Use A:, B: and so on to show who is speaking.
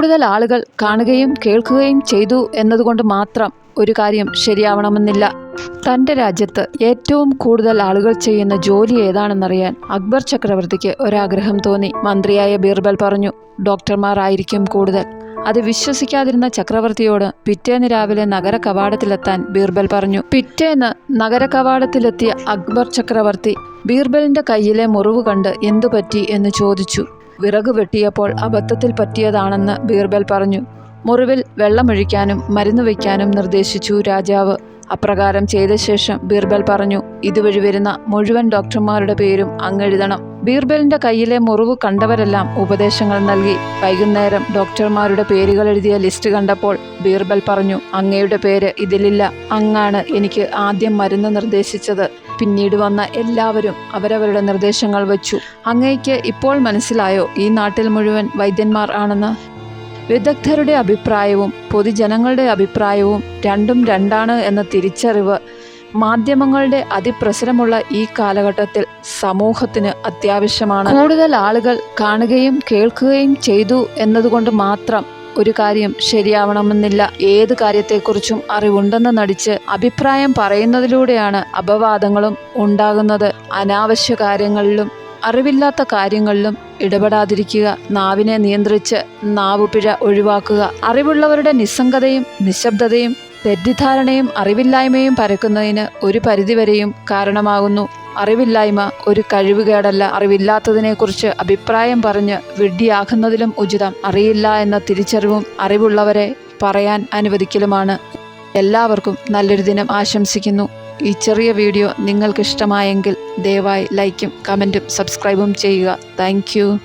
A: കൂടുതൽ ആളുകൾ കാണുകയും കേൾക്കുകയും ചെയ്തു എന്നതുകൊണ്ട് മാത്രം ഒരു കാര്യം ശരിയാവണമെന്നില്ല. തന്റെ രാജ്യത്ത് ഏറ്റവും കൂടുതൽ ആളുകൾ ചെയ്യുന്ന ജോലി ഏതാണെന്നറിയാൻ അക്ബർ ചക്രവർത്തിക്ക് ഒരാഗ്രഹം തോന്നി. മന്ത്രിയായ ബീർബൽ പറഞ്ഞു ഡോക്ടർമാർ ആയിരിക്കും കൂടുതൽ. അത് വിശ്വസിക്കാതിരുന്ന ചക്രവർത്തിയോട് പിറ്റേന്ന് രാവിലെ നഗര കവാടത്തിലെത്താൻ ബീർബൽ പറഞ്ഞു. പിറ്റേന്ന് നഗര കവാടത്തിലെത്തിയ അക്ബർ ചക്രവർത്തി ബീർബലിന്റെ കയ്യിലെ മുറിവ് കണ്ട് എന്തു പറ്റി എന്ന് ചോദിച്ചു. വിറക് വെട്ടിയപ്പോൾ അബദ്ധത്തിൽ പറ്റിയതാണെന്ന് ബീർബൽ പറഞ്ഞു. മുറിവിൽ വെള്ളമൊഴിക്കാനും മരുന്ന് വയ്ക്കാനും നിർദ്ദേശിച്ചു രാജാവ്. അപ്രകാരം ചെയ്ത ശേഷം ബീർബൽ പറഞ്ഞു ഇതുവഴി വരുന്ന മുഴുവൻ ഡോക്ടർമാരുടെ പേരും അങ്ങെഴുതണം. ബീർബലിന്റെ കയ്യിലെ മുറിവ് കണ്ടവരെല്ലാം ഉപദേശങ്ങൾ നൽകി. വൈകുന്നേരം ഡോക്ടർമാരുടെ പേരുകൾ എഴുതിയ ലിസ്റ്റ് കണ്ടപ്പോൾ ബീർബൽ പറഞ്ഞു അങ്ങയുടെ പേര് ഇതിലില്ല. അങ്ങാണ് എനിക്ക് ആദ്യം മരുന്ന് നിർദ്ദേശിച്ചത്. പിന്നീട് വന്ന എല്ലാവരും അവരവരുടെ നിർദ്ദേശങ്ങൾ വച്ചു. അങ്ങയ്ക്ക് ഇപ്പോൾ മനസ്സിലായോ ഈ നാട്ടിൽ മുഴുവൻ വൈദ്യന്മാർ ആണെന്ന്? വിദഗ്ധരുടെ അഭിപ്രായവും പൊതുജനങ്ങളുടെ അഭിപ്രായവും രണ്ടും രണ്ടാണ് എന്ന തിരിച്ചറിവ് മാധ്യമങ്ങളുടെ അതിപ്രസരമുള്ള ഈ കാലഘട്ടത്തിൽ സമൂഹത്തിന് അത്യാവശ്യമാണ്. കൂടുതൽ ആളുകൾ കാണുകയും കേൾക്കുകയും ചെയ്തു എന്നതുകൊണ്ട് മാത്രം ഒരു കാര്യം ശരിയാവണമെന്നില്ല. ഏത് കാര്യത്തെക്കുറിച്ചും അറിവുണ്ടെന്ന് നടിച്ച് അഭിപ്രായം പറയുന്നതിലൂടെയാണ് അപവാദങ്ങളും ഉണ്ടാകുന്നത്. അനാവശ്യ കാര്യങ്ങളിലും അറിവില്ലാത്ത കാര്യങ്ങളിലും ഇടപെടാതിരിക്കുക നാവിനെ നിയന്ത്രിച്ച് നാവുപിഴ ഒഴിവാക്കുക. അറിവുള്ളവരുടെ നിസ്സംഗതയും നിശബ്ദതയും തെറ്റിദ്ധാരണയും അറിവില്ലായ്മയും പരക്കുന്നതിന് ഒരു പരിധിവരെയും കാരണമാകുന്നു. അറിവില്ലായ്മ ഒരു കഴിവുകേടല്ല. അറിവില്ലാത്തതിനെക്കുറിച്ച് അഭിപ്രായം പറഞ്ഞ് വിഡ്ഢിയാകുന്നതിലും ഉചിതം. അറിയില്ല എന്ന തിരിച്ചറിവും അറിവുള്ളവരെ പറയാൻ അനുവദിക്കലുമാണ്. എല്ലാവർക്കും നല്ലൊരു ദിനം ആശംസിക്കുന്നു. ഈ ചെറിയ വീഡിയോ നിങ്ങൾക്കിഷ്ടമായെങ്കിൽ ദയവായി ലൈക്കും കമന്റും സബ്സ്ക്രൈബും ചെയ്യുക. താങ്ക്